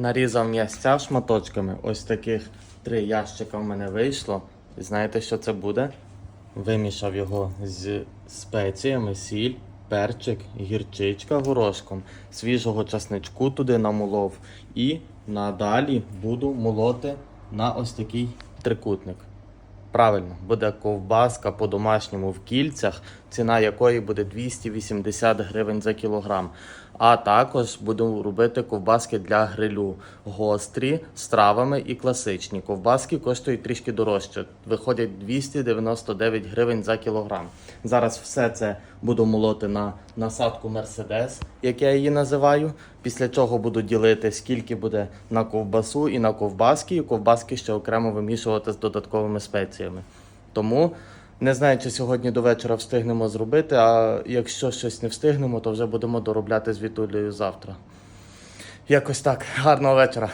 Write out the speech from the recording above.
Нарізав м'ясця шматочками. Ось таких три ящика в мене вийшло. І знаєте, що це буде? Вимішав його з спеціями, сіль, перчик, гірчичка горошком, свіжого часничку туди намолов. І надалі буду молоти на ось такий трикутник. Правильно, буде ковбаска по-домашньому в кільцях, ціна якої буде 280 гривень за кілограм. А також буду робити ковбаски для грилю. Гострі з травами і класичні. Ковбаски коштують трішки дорожче. Виходять 299 гривень за кілограм. Зараз все це буду молоти на насадку Мерседес, як я її називаю. Після чого буду ділити, скільки буде на ковбасу і на ковбаски, і ковбаски ще окремо вимішувати з додатковими спеціями. Тому не знаю, чи сьогодні до вечора встигнемо зробити, а якщо щось не встигнемо, то вже будемо доробляти з Вітулею завтра. Якось так. Гарного вечора.